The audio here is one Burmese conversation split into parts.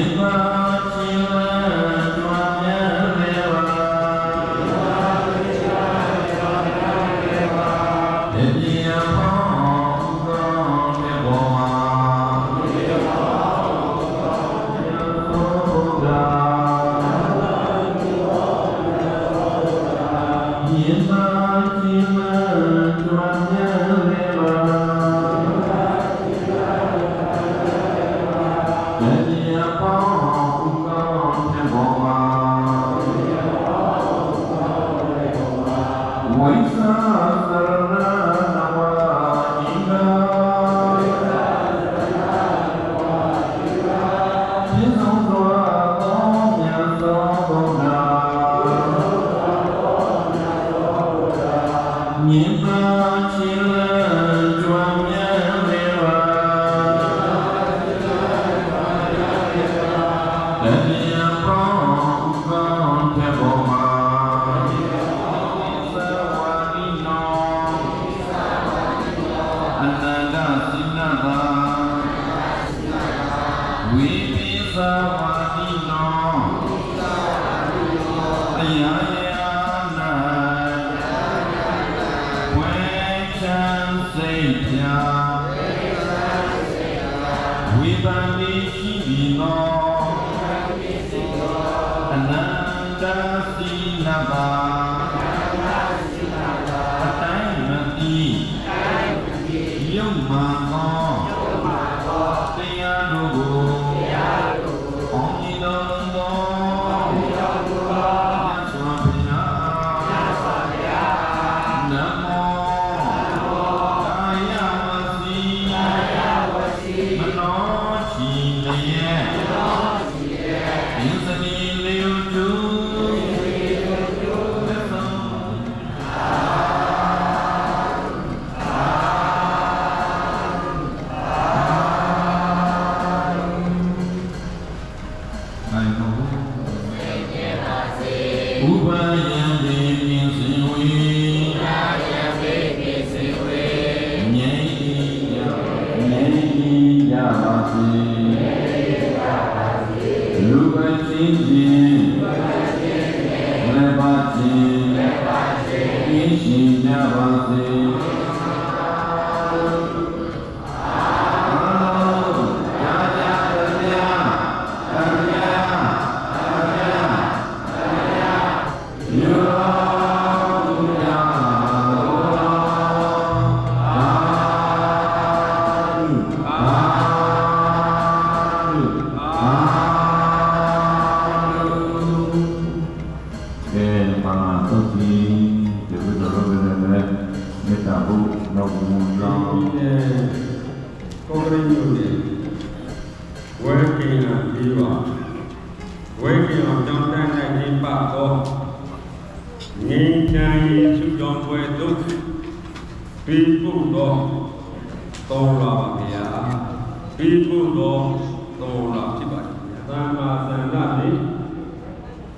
Amen. စိတ်ဖြာဝိပန္နိရှိသည်နော Ya. မ္မာသန္တာနေ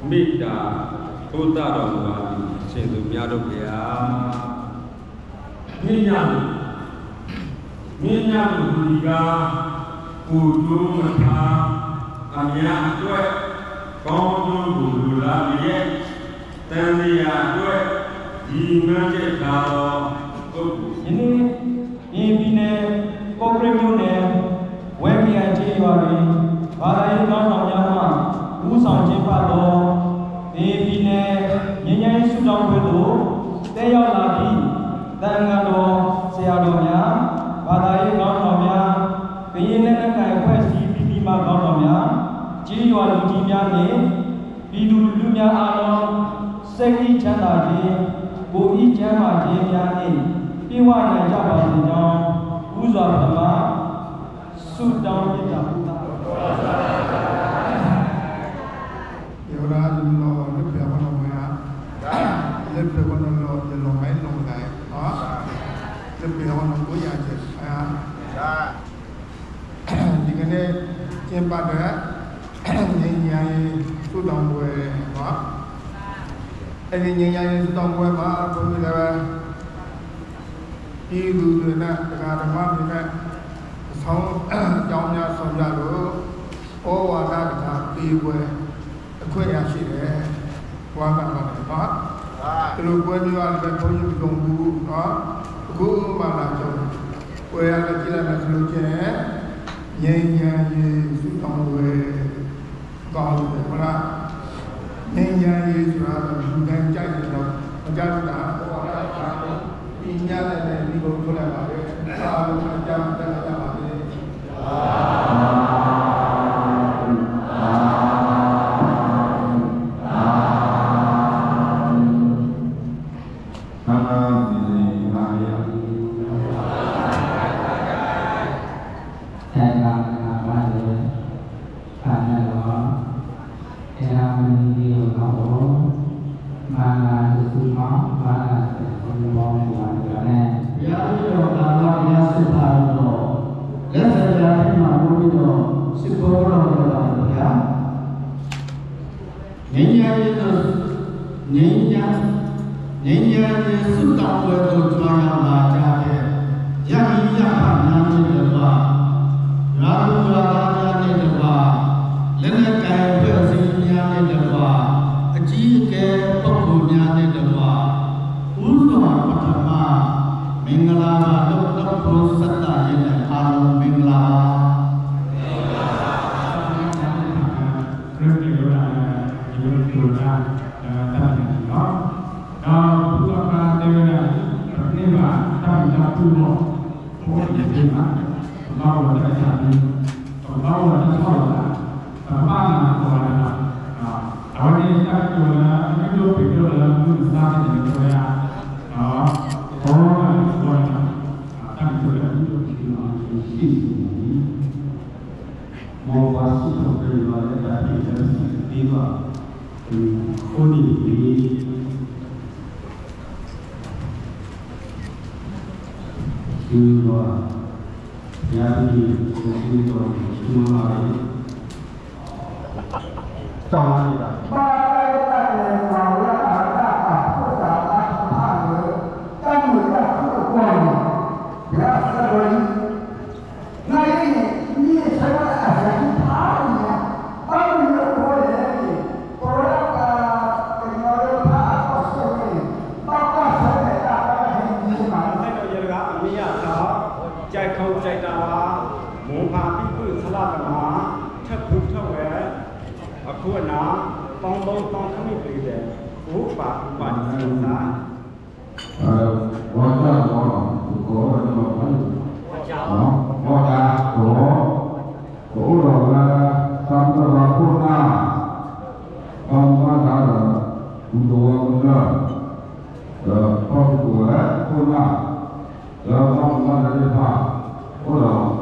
မိတ္တာဘုဒ္ဓတော်မူပါသည်ရှင်သူများတို့ဗျာမြင့်ညာလို့မြင်းများတို့ဒီကကိုကျိုးမထားအများအတွက်ကောင်းကျိုးကိုလူလာရဲ့တန်ရာအတွက်ဒီမှန်းချက်သာတော့ပုဂ္ဂိုလ်ယနေ့ဤပြည်နယ်ကော့ကရိတ်မြို့ လက်နက်ကိုင်အဖွဲ့အစည်းပြည်ပြည်မှကောင်းဆောင်များကျေးရွာလူကြီးများနှင့်ပြည်သူလူထုများအားလုံးစိတ်ဤချမ်းသာခြင်းကိုယ်ဤချမ်းသာခြင်းများနှင့်ပြေဝနိုင်ကြပါစေကြောင်းဥစွာဗမာဆုတောင်းမြတ်တာဘုရား နဲ့ကျင်းပတဲ့ငြိမ်းချမ်းရေးသုတောင်းပွဲမှာအဲဒီငြိမ်းချမ်းရေးသုတောင်းပွဲမှာဘုန်းကြီးတွေကဤသူတွေနဲ့တရားဓမ္မတွေနဲ့အဆောင်အကြောင်းများဆောင်ကြလို့ဩဝါဒတရားပေးပွဲအခွင့်အရေးရှိတယ်ဝါကံပါတယ်ပါဒီလိုပွဲမျိုးအားလည်းဘုန်းကြီးပြုံးဘူးနော်အခုမှလာကြုံပွဲအားလည်းကြည့်လိုက်မှဆိုလို့ချင်း ငြိမ်းချမ်းရေးစုတောင်းဝဲကောင်းတယ်မလား။ငြိမ်းချမ်းရေးဆိုတာကလူတိုင်းကြိုက်တယ်တော့မကြဘူးလား။ဘွားကပါတယ်။ဒီညလည်းဒီလိုထုတ်လိုက်ပါပဲ။အားလုံးအကြမ်းတက်ကြပါစေ။သမ္မာသီရိမာယ သံဃာနာမလေအာနလောတရားမဏိယောနောမာနာသုမောမာနာသေမောမာနာနဲ့ဘုရားတော်ကာလရသုပါတော်လက်စရာမှာဘုရားတော်ရှိခိုးတော်တော်ပါဘုရားငြိမ်းချမ်းရေးတို့ငြိမ်းချမ်းငြိမ်းချမ်းရေးသုတောင်းဝဲကိုကြွားရမှာကြတဲ့ယဟိ ယဖနာမည်တော်ရာဇဝါဒများနဲ့တပါလက်နက်ကိုင်ဖွဲ့စည်းများနဲ့တပါအကြီးအကဲပုဂ္ဂိုလ်များ မင်္ဂလာပါလို့တော့ဘုသတ္တရဲ့အားလုံးမင်္ဂလာပါ ဒီပါဒီခိုးနေပြီဒီ là má thấp phút thấp về ở khu ná tông đông tông thấp mít lì đề phú bạc bạc nhiều giá quá ra có có là nó nó có là có cổ rồi là tâm tơ là khu ná ông quá ra là cũng đồ cũng là rồi con rồi ông quá ra đi phạt cô rồi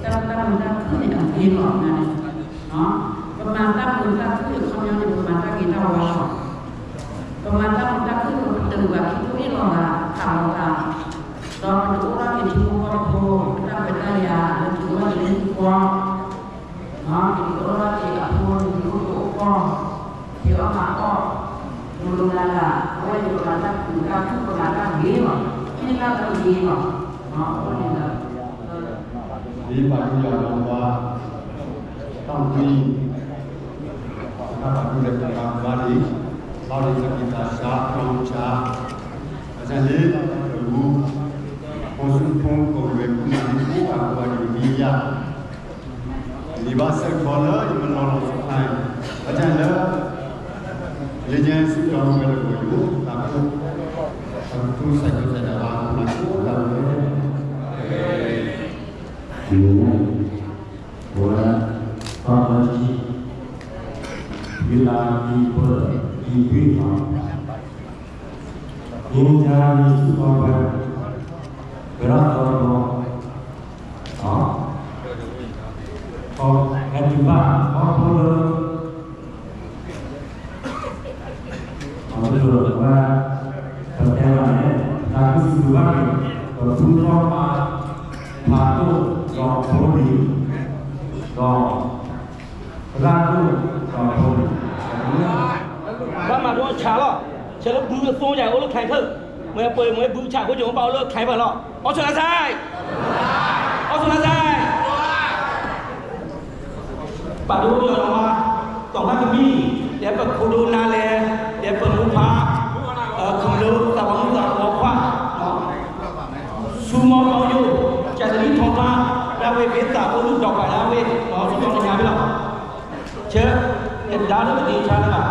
แต่ว่าตามดาวขึ้นอันนี้หลอกนะเนาะประมาณตั้งมือตั้งขึ้นเขาเนี่ยประมาณตั้งกี่ดาววะประมาณตั้งมือตั้งขึ้นมันตื่นแบบคิดว่านี่หลอกอะข่าวต่างตอนมันรู้ว่าเป็นที่มุ่งมั่นโพตั้งเป็นได้ยาแล้วถือว่าเป็นที่กว้างเนาะถือว่าเป็นอภูมิรู้ตัวกว้างเดี๋ยวมาก็ดูดูนั่นล่ะเพราะว่าอยู่ประมาณตั้งมือตั้งขึ้นประมาณตั้งเบี้ยวไม่ได้ตั้งตั้งเบี้ยวเนาะ lý bà chú dọn đồng và tăng quy. Các bà chú đẹp là bà bà lý bà lý là kỳ tà xa trong cha. Và dân lý ở vũ hồ xuân phong cầu về cũng là lý vũ và bà lý vi ya lý bà sẽ khó lỡ là sức này và dân lỡ lý dân sự dọn về ตัวทุนรอบมาผ่านตู้รอโทดีรอร่างตู้รอโทดีบ้านมาด้วยช้าหรอเชื่อแล้วบื้อฟงใหญ่โอ้ลูกแข่งเถอะเมื่อเปิดเมื่อบื้อฉากก็อยู่องเบาเลิกแข่งไปหรอเอาชนะใช่เอาชนะใช่ป่าดูเดือดออกมาต่อมาคือมีแล้วแบบคุณดูนาเล လူတော့ပါလားဝေးတော့ဆုံးတော့ညာပြီလားချေတက်ဒါလည်းမတင်ချာလား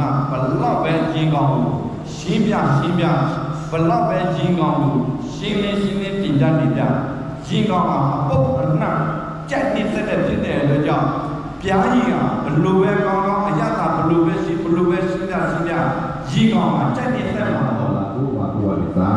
မှဘလောက်ပဲကြီးကောင်းလို့ရှင်းပြရှင်းပြဘလောက်ပဲကြီးကောင်းလို့ရှင်းလင်းရှင်းလင်းတင်ကြတင်ကြကြီးကောင်းမှာအပုတ်အနတ်ကြက်နေတဲ့တဲ့ဖြစ်တဲ့အတွက်ကြောင့်ဘုရားကြီးကဘလို့ပဲကောင်းကောင်းအယတဘလို့ပဲရှိဘလို့ပဲရှင်းပြရှင်းပြကြီးကောင်းမှာကြက်နေတဲ့မှာဟောလာဘုရားဘုရားသာ